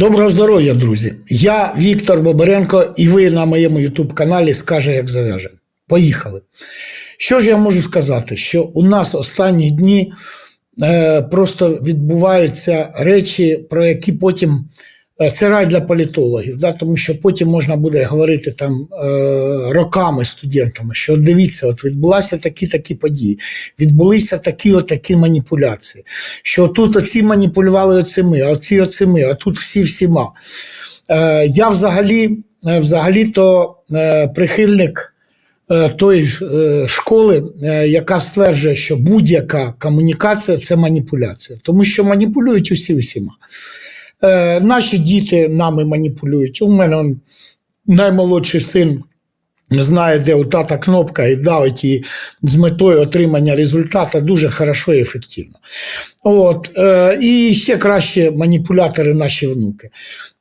Доброго здоров'я, друзі! Я Віктор Бобренко, і ви на моєму YouTube каналі Скаже, як зав'яже. Поїхали. Що ж я можу сказати? Що у нас останні дні е, просто відбуваються речі, про які потім це рай для політологів, да? тому що потім можна буде говорити там е, роками студентами, що дивіться, от відбулися такі-такі події, відбулися такі-такі маніпуляції. Що тут оці маніпулювали оцими, а оці оцими, а тут всі всіма. Е, я взагалі, е, взагалі-то е, прихильник е, тої е, школи, е, яка стверджує, що будь-яка комунікація це маніпуляція, тому що маніпулюють усі усіма. Е, Наші діти нами маніпулюють. У мене он, наймолодший син знає, де у тата кнопка, і давить її з метою отримання результату дуже хорошо і ефективно. От, е, і ще краще маніпулятори наші внуки.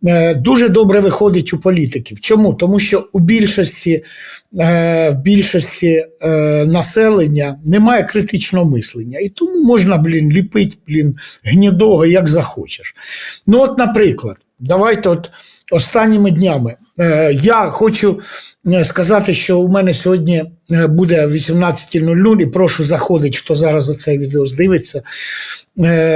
Е, дуже добре виходить у політиків. Чому? Тому що у більшості, е, в більшості е, населення немає критичного мислення. І тому можна, блін, ліпити, блін, гнідого, як захочеш. Ну, от, наприклад, давайте от останніми днями. Е, я хочу е, сказати, що у мене сьогодні е, буде 18.00 і прошу заходить, хто зараз за цей відео здивиться.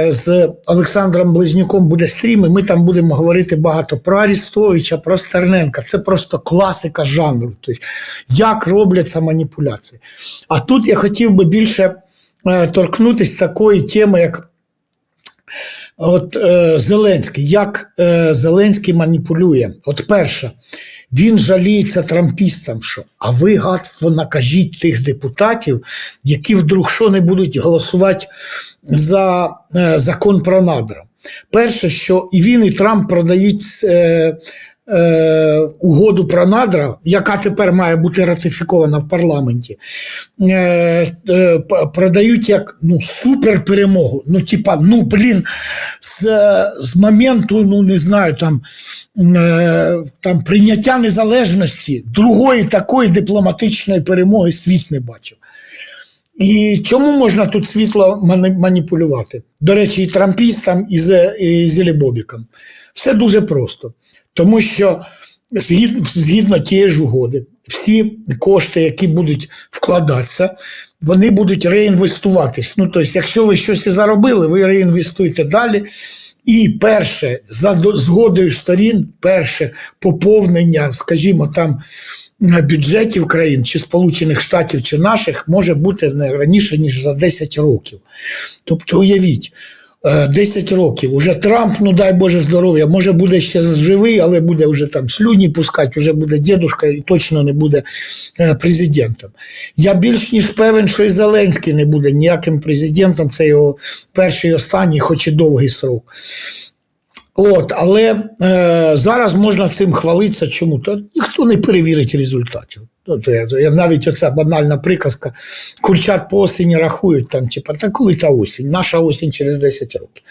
З Олександром Близнюком буде стрім, і ми там будемо говорити багато про Арістовича, про Стерненка. Це просто класика жанру. Тобто, як робляться маніпуляції. А тут я хотів би більше торкнутися такої теми, як От е, Зеленський, як е, Зеленський маніпулює? От перше, він жаліється трампістам, що а ви гадство накажіть тих депутатів, які вдруг що не будуть голосувати за е, закон про надра. Перше, що і він, і Трамп продають е, е, угоду про надра, яка тепер має бути ратифікована в парламенті, е, е, продають як ну, супер перемогу. Ну, типа, ну блін, з, з моменту, ну не знаю, там, е, там прийняття незалежності другої такої дипломатичної перемоги світ не бачив. І чому можна тут світло маніпулювати? До речі, і трампістам, і, і Зелебобікам. Все дуже просто. Тому що згідно, згідно тієї ж угоди, всі кошти, які будуть вкладатися, вони будуть реінвестуватись. Ну, тобто, якщо ви щось заробили, ви реінвестуєте далі. І перше, за згодою сторін, перше поповнення, скажімо, там е, бюджетів країн, чи Сполучених Штатів, чи наших, може бути не раніше, ніж за 10 років. Тобто, уявіть, 10 років. Уже Трамп, ну дай Боже здоров'я, може буде ще живий, але буде вже там слюні пускати, вже буде дідушка і точно не буде е, президентом. Я більш ніж певен, що і Зеленський не буде ніяким президентом. Це його перший останній, хоч і довгий срок. От, але е, зараз можна цим хвалитися. Чому? Та ніхто не перевірить результатів. Тобто, навіть оця банальна приказка, курчат по осені рахують там, типа, та коли та осінь? Наша осінь через 10 років.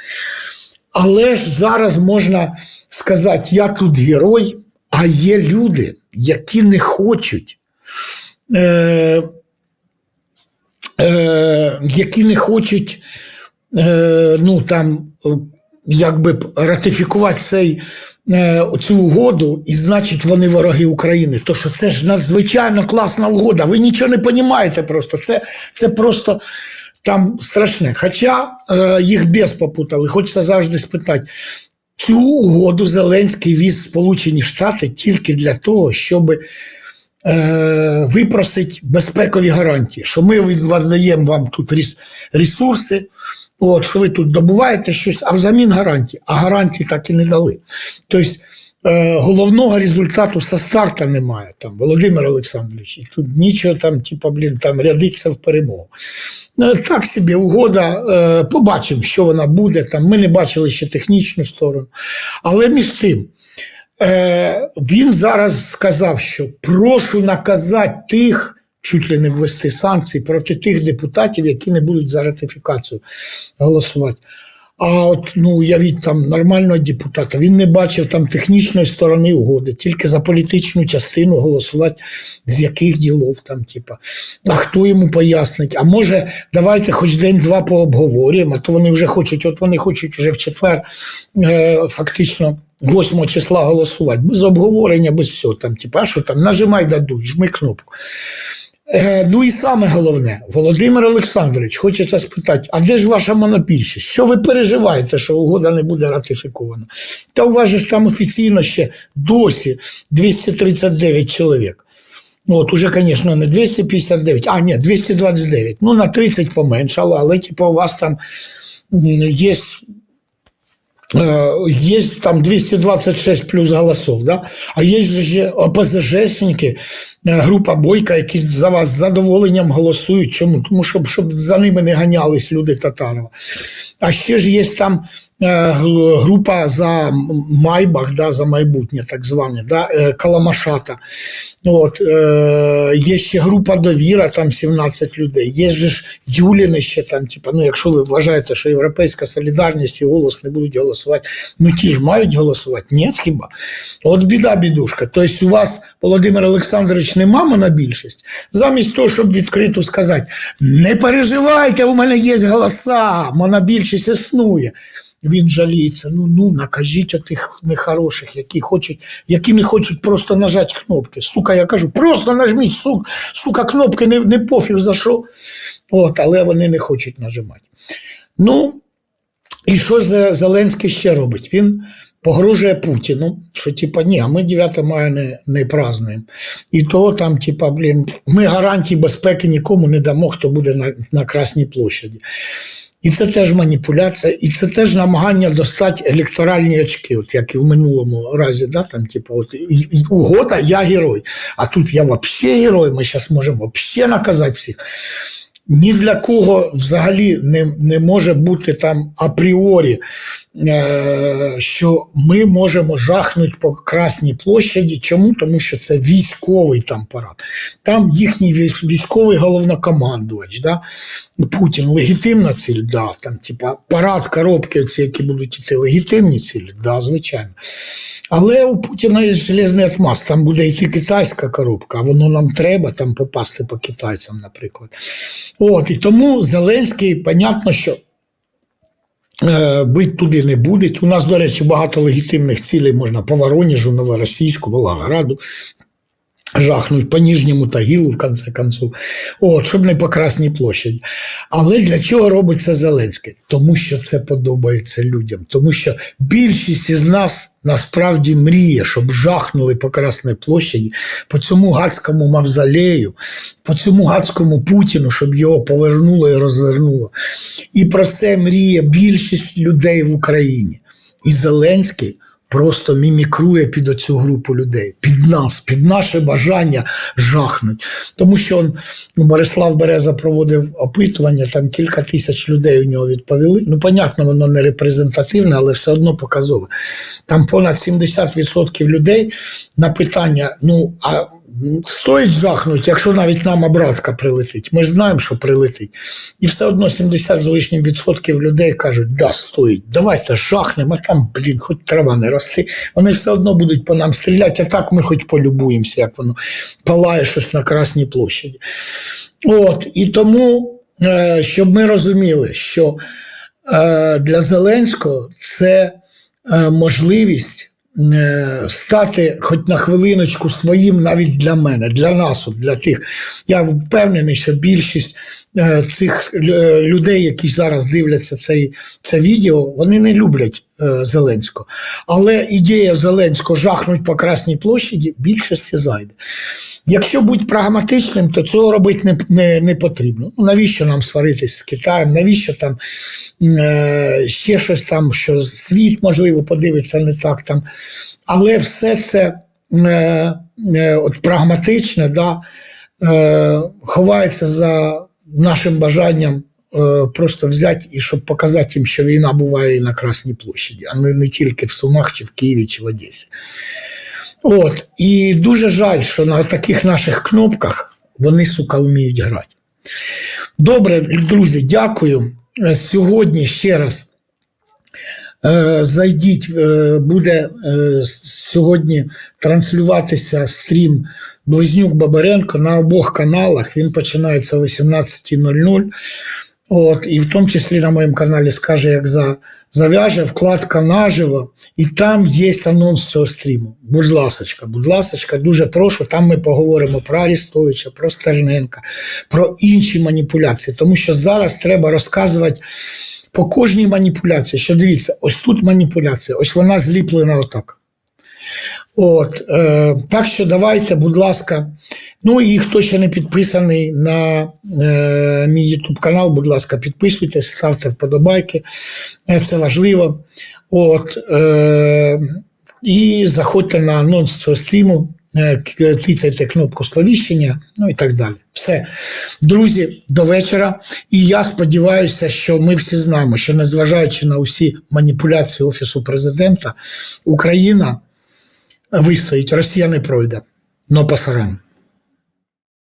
Але ж зараз можна сказати, я тут герой, а є люди, які не хочуть. Е, е, які не хочуть е, ну, там, якби ратифікувати цей, е, цю угоду, і значить вони вороги України. То що це ж надзвичайно класна угода. Ви нічого не розумієте просто. Це, це просто там страшне. Хоча е, їх без попутали, хочеться завжди спитати. Цю угоду Зеленський віз Сполучені Штати тільки для того, щоб е, випросить безпекові гарантії, що ми віддаємо вам тут рес- ресурси, от, що ви тут добуваєте щось, а взамін гарантії. А гарантії так і не дали. Тобто е, головного результату со старта немає, там, Володимир Олександрович, тут нічого там, типу, блін, там рядиться в перемогу. Ну, Так собі угода, е, побачимо, що вона буде. Там, ми не бачили ще технічну сторону. Але між тим, Е, він зараз сказав, що прошу наказати тих, чуть ли не ввести санкції проти тих депутатів, які не будуть за ратифікацію голосувати. А от ну уявіть там нормального депутата, він не бачив там технічної сторони угоди, тільки за політичну частину голосувати, з яких ділов там, типа. А хто йому пояснить? А може, давайте хоч день-два пообговорюємо, а то вони вже хочуть, от вони хочуть вже в четвер е, фактично. 8 числа голосувати, без обговорення, без всього там, типа, а що там, нажимай дадуть, жми кнопку. Е, ну і саме головне, Володимир Олександрович, хочеться спитати, а де ж ваша монобільшість? Що ви переживаєте, що угода не буде ратифікована? Та у вас же там офіційно ще досі 239 чоловік. От уже, звісно, не 259, а ні, 229. Ну, на 30 поменшало, але типу, у вас там м, є Э, там 226 плюс голосов, да? а є ще ОПЗЖшники, е, група Бойка, які за вас з задоволенням голосують. Чому? Тому що щоб за ними не ганялись люди Татарова. А ще ж є там е, група за Майбах, да, за майбутнє, так зване, да, е, Каламашата. От, е, є ще група довіра, там 17 людей. Є ж Юліни ще там, типу, ну, якщо ви вважаєте, що Європейська солідарність і голос не будуть голосувати, ну ті ж мають голосувати. Ні, хіба? От біда, бідушка. Тобто у вас, Володимир Олександрович, нема монобільшість. Замість того, щоб відкрито сказати, не переживайте, у мене є голоса, монобільшість існує. Він жаліється. Ну ну накажіть отих нехороших, які хочуть, які не хочуть просто нажати кнопки. Сука, я кажу, просто нажміть, сука, сука кнопки, не, не пофіг за що. От, але вони не хочуть нажимати. Ну, і що Зе- Зеленський ще робить? Він погрожує Путіну, що типа ні, а ми 9 мая не, не празднуємо. І то там, типа, блін, ми гарантії безпеки нікому не дамо, хто буде на, на Красній площаді. І це теж маніпуляція, і це теж намагання достати електоральні очки, от як і в минулому разі, да, там, типу, от, і, і угода, я герой. А тут я взагалі герой, ми зараз можемо взагалі наказати всіх. Ні для кого взагалі не, не може бути там апріорі, що ми можемо жахнути по Красній площаді. Чому? Тому що це військовий там парад. Там їхній військовий головнокомандувач. Да? Путін легітимна ціль, да, там, типа, парад, коробки, ці, які будуть йти, легітимні цілі, да, звичайно. Але у Путіна є железний отмаз, там буде йти китайська коробка, а воно нам треба там попасти по китайцям, наприклад. От, і тому Зеленський, понятно, що е, бить туди не буде. У нас, до речі, багато легітимних цілей можна по Воронежу, Новоросійську, Волгограду. Жахнуть по Ніжньому Тагілу, в конце концов, от, щоб не по Красній площаді. Але для чого робить це Зеленський? Тому що це подобається людям. Тому що більшість із нас насправді мріє, щоб жахнули по Красній площаді, по цьому гадському мавзолею, по цьому гадському Путіну, щоб його повернуло і розвернуло. І про це мріє більшість людей в Україні. І Зеленський просто мімікрує під оцю групу людей, під нас, під наше бажання жахнуть. Тому що он, ну, Борислав Береза проводив опитування, там кілька тисяч людей у нього відповіли. Ну, понятно, воно не репрезентативне, але все одно показове. Там понад 70% людей на питання: ну, а стоїть жахнуть, якщо навіть нам обратка прилетить. Ми ж знаємо, що прилетить. І все одно 70 з лишнім відсотків людей кажуть, да, стоїть, давайте жахнемо, а там, блін, хоч трава не рости. Вони все одно будуть по нам стріляти, а так ми хоч полюбуємося, як воно палає щось на Красній площаді. От, і тому, е, щоб ми розуміли, що е, для Зеленського це е, можливість стати хоч на хвилиночку своїм навіть для мене, для нас, для тих. Я впевнений, що більшість е, цих людей, які зараз дивляться цей, це відео, вони не люблять е, Зеленського. Але ідея Зеленського жахнуть по Красній площаді більшості зайде. Якщо бути прагматичним, то цього робити не, не, не потрібно. Ну, навіщо нам сваритись з Китаєм? Навіщо там е, ще щось там, що світ, можливо, подивиться не так там. Але все це е, е, от прагматичне, да, е, ховається за нашим бажанням е, просто взяти і щоб показати їм, що війна буває і на Красній площаді, а не, не тільки в Сумах, чи в Києві, чи в Одесі. От, і дуже жаль, що на таких наших кнопках вони, сука, вміють грати. Добре, друзі, дякую. Е, Сьогодні ще раз Е, Зайдіть, е, буде е, сьогодні транслюватися стрім Близнюк Бабаренко на обох каналах. Він починається о 18.00. От, і в тому числі на моєму каналі скаже, як за, зав'яже вкладка наживо, і там є анонс цього стріму. Будь ласочка, будь ласочка, дуже прошу. Там ми поговоримо про Арістовича, про Стерненка, про інші маніпуляції. Тому що зараз треба розказувати по кожній маніпуляції. Що дивіться, ось тут маніпуляція, ось вона зліплена отак. От, е, так що давайте, будь ласка. Ну і хто ще не підписаний на е, мій YouTube канал, будь ласка, підписуйтесь, ставте вподобайки. Е, Це важливо. От, е, і заходьте на анонс цього стріму, е, тицяйте кнопку сповіщення, ну і так далі. Все. Друзі, до вечора. І я сподіваюся, що ми всі знаємо, що незважаючи на усі маніпуляції Офісу президента, Україна вистоїть, Росія не пройде. Но пасаран.